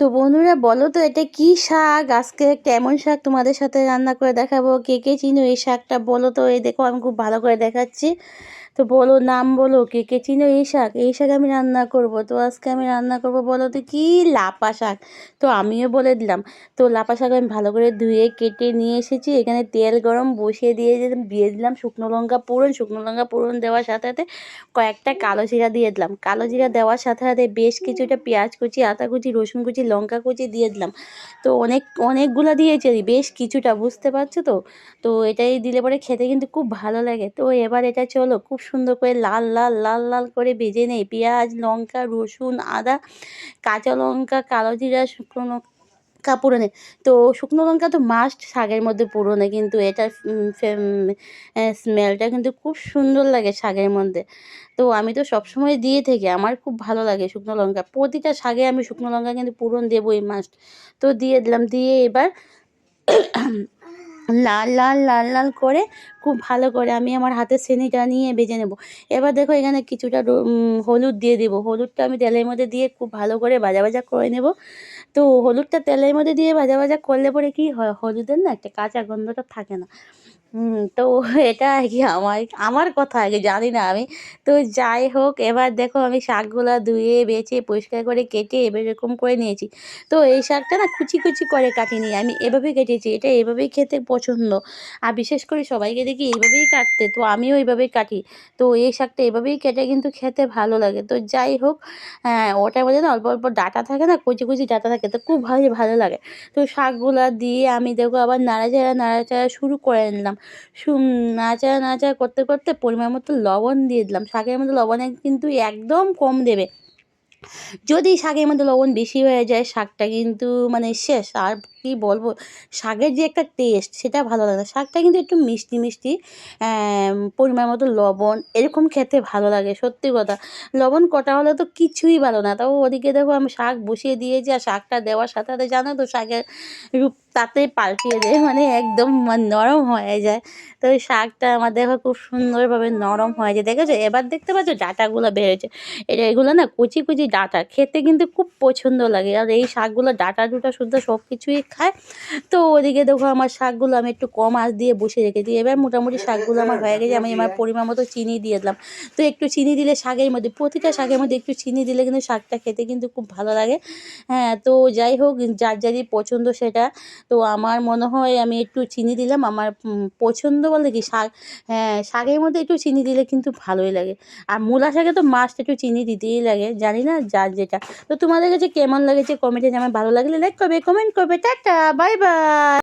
তো বন্ধুরা, বলো তো এটা কি শাক? আজকে কেমন শাক তোমাদের সাথে রান্না করে দেখাবো? কে কে চিনো এই শাকটা? বলো তো, এই দেখো আমি খুব ভালো করে দেখাচ্ছি। তো বলো নাম বলো, কে কে চিনো এই শাক? এই শাক আমি রান্না করব। তো আজকে আমি রান্না করব বলো তো কি? লাপা শাক। তো আমিও বলে দিলাম। তো লাপা শাক আমি ভালো করে ধুয়ে, কেটে নিয়ে এসেছি। এখানে তেল গরম বসিয়ে দিয়ে দিয়ে দিলাম শুকনো লঙ্কা পুরন শুকনো লঙ্কা পুরন দেওয়ার সাথে সাথে কয়েকটা কালো জিরা দিয়ে দিলাম। কালো জিরা দেওয়ার সাথে সাথে বেশ কিছুটা পেঁয়াজ কুচি, আদা কুচি, রসুন কুচি, লঙ্কা কুচি দিয়ে দিলাম। তো অনেক, অনেকগুলো দিয়েছি বেশ কিছুটা, বুঝতে পারছ তো? তো এটাই দিলে পরে খেতে কিন্তু খুব ভালো লাগে। তো এবার এটা চলো, খুব সুন্দর করে লাল লাল লাল লাল করে ভেজে নেই। পেঁয়াজ, লঙ্কা, রসুন, আদা, কাঁচা লঙ্কা, কালো জিরা, শুকনো লঙ্কা পুরোনে তো শুকনো লঙ্কা তো মাস্ট শাকের মধ্যে পুরোনে, কিন্তু এটা স্মেলটা কিন্তু খুব সুন্দর লাগে শাকের মধ্যে। তো আমি তো সবসময় দিয়ে থেকে, আমার খুব ভালো লাগে শুকনো লঙ্কা। প্রতিটা শাকে আমি শুকনো লঙ্কা কিন্তু পূরণ দেবই মাস্ট তো দিয়ে দিলাম, দিয়ে এবার লাল লাল লাল লাল করে খুব ভালো করে আমি আমার হাতের সেনিটা নিয়ে বেজে নেব। এবার দেখো এখানে কিছুটা হলুদ দিয়ে দেবো। হলুদটা আমি তেলের মধ্যে দিয়ে খুব ভালো করে ভাজা ভাজা করে নেব। তো হলুদটা তেলের মধ্যে দিয়ে ভাজা ভাজা করলে পরে কি হয়? হলুদের না একটা কাঁচা গন্ধটা থাকে না। তো এটা কি আমার আমার কথা আগে জানি না আমি। তো যাই হোক, এবার দেখো আমি শাকগুলো ধুয়ে, বেছে, পরিষ্কার করে কেটে এবার এরকম করে নিয়েছি। তো এই শাকটা না কুচি কুচি করে কাটিনি। আমি এভাবেই কেটেছি। এটা এভাবেই খেতে পছন্দ। আর বিশেষ করে সবাইকে দেখি এইভাবেই কাটতে, তো আমিও এইভাবেই কাটি। তো এই শাকটা এভাবেই কেটে কিন্তু খেতে ভালো লাগে। তো যাই হোক হ্যাঁ ওটার মধ্যে না অল্প অল্প ডাটা থাকে না, কুচি কুচি ডাটা থাকে, তো খুব ভালো ভালো লাগে। তো শাকগুলো দিয়ে আমি দেখো আবার নাড়াচাড়া নাড়াচাড়া শুরু করে নিলাম। নাড়াচাড়া নাড়াচাড়া করতে করতে পরিমাণ মতো লবণ দিয়ে দিলাম। শাকের মধ্যে লবণ কিন্তু একদম কম দেবে। যদি শাকের মধ্যে লবণ বেশি হয়ে যায়, শাকটা কিন্তু মানে শেষ। আর কি বলব, শাকের যে একটা টেস্ট সেটা ভালো লাগে না। শাকটা কিন্তু একটু মিষ্টি মিষ্টি পরিমাণ মতো লবণ, এরকম খেতে ভালো লাগে, সত্যি কথা। লবণ কটা হলে তো কিছুই ভালো না। তাও ওদিকে দেখো আমি শাক বসিয়ে দিয়েছি, আর শাকটা দেওয়ার সাথে সাথে জানো তো, শাকের রূপ তাতেই পাল্টিয়ে দেয় মানে একদম নরম হয়ে যায়। তো ওই শাকটা আমার দেখো খুব সুন্দরভাবে নরম হয়ে যায়। দেখেছ? এবার দেখতে পাচ্ছ ডাটাগুলো বেরোচ্ছে এটা এগুলো না কুচি কুচি ডাটা। খেতে কিন্তু খুব পছন্দ লাগে। আর এই শাকগুলো ডাটা ডুটা শুদ্ধ সব কিছুই খায়। তো ওদিকে দেখো আমার শাকগুলো আমি একটু কম আঁচ দিয়ে বসে রেখেছি। এবার মোটামুটি শাকগুলো আমার হয়ে গেছে। আমি আমার পরিমাণ মতো চিনি দিয়ে দিলাম। তো একটু চিনি দিলে শাকের মধ্যে, প্রতিটা শাকের মধ্যে একটু চিনি দিলে কিন্তু শাকটা খেতে কিন্তু খুব ভালো লাগে। হ্যাঁ তো যাই হোক, যার যারই পছন্দ সেটা। তো আমার মনে হয় আমি একটু চিনি দিলাম। আমার পছন্দ বলে কি শাক হ্যাঁ শাকের মধ্যে একটু চিনি দিলে কিন্তু ভালোই লাগে। আর মূলা শাকে তো মাস্ট একটু চিনি দিতেই লাগে, জানি না যার যেটা। তো তোমাদের কাছে কেমন লেগেছে কমেন্টে আমার ভালো লাগলে লাইক করবে কমেন্ট করবে, টাটা বাই বাই